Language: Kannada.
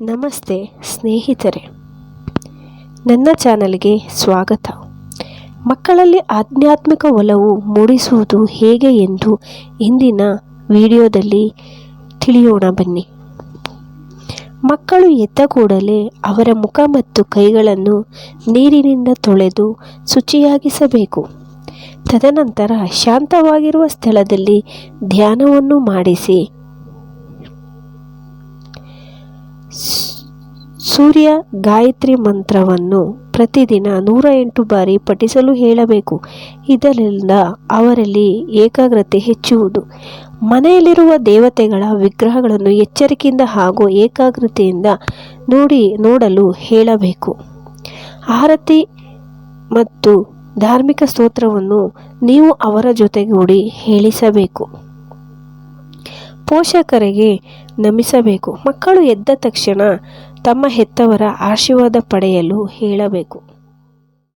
ನಮಸ್ತೆ ಸ್ನೇಹಿತರೆ. ನನ್ನ ಚಾನಲ್ಗೆ ಸ್ವಾಗತ. ಮಕ್ಕಳಲ್ಲಿ ಆಧ್ಯಾತ್ಮಿಕ ಒಲವು ಮೂಡಿಸುವುದು ಹೇಗೆ ಎಂದು ಇಂದಿನ ವಿಡಿಯೋದಲ್ಲಿ ತಿಳಿಯೋಣ ಬನ್ನಿ. ಮಕ್ಕಳು ಎದ್ದ ಕೂಡಲೇ ಅವರ ಮುಖ ಮತ್ತು ಕೈಗಳನ್ನು ನೀರಿನಿಂದ ತೊಳೆದು ಶುಚಿಯಾಗಿಸಬೇಕು. ತದನಂತರ ಶಾಂತವಾಗಿರುವ ಸ್ಥಳದಲ್ಲಿ ಧ್ಯಾನವನ್ನು ಮಾಡಿಸಿ ಸೂರ್ಯ ಗಾಯತ್ರಿ ಮಂತ್ರವನ್ನು ಪ್ರತಿದಿನ ನೂರ ಎಂಟು ಬಾರಿ ಪಠಿಸಲು ಹೇಳಬೇಕು. ಇದರಿಂದ ಅವರಲ್ಲಿ ಏಕಾಗ್ರತೆ ಹೆಚ್ಚುವುದು. ಮನೆಯಲ್ಲಿರುವ ದೇವತೆಗಳ ವಿಗ್ರಹಗಳನ್ನು ಎಚ್ಚರಿಕೆಯಿಂದ ಹಾಗೂ ಏಕಾಗ್ರತೆಯಿಂದ ನೋಡಿ ನೋಡಲು ಹೇಳಬೇಕು. ಆರತಿ ಮತ್ತು ಧಾರ್ಮಿಕ ಸ್ತೋತ್ರವನ್ನು ನೀವು ಅವರ ಜೊತೆಗೂಡಿ ಹೇಳಿಸಬೇಕು. ಪೋಷಕರಿಗೆ ನಮಿಸಬೇಕು. ಮಕ್ಕಳು ಎದ್ದ ತಕ್ಷಣ ತಮ್ಮ ಹೆತ್ತವರ ಆಶೀರ್ವಾದ ಪಡೆಯಲು ಹೇಳಬೇಕು.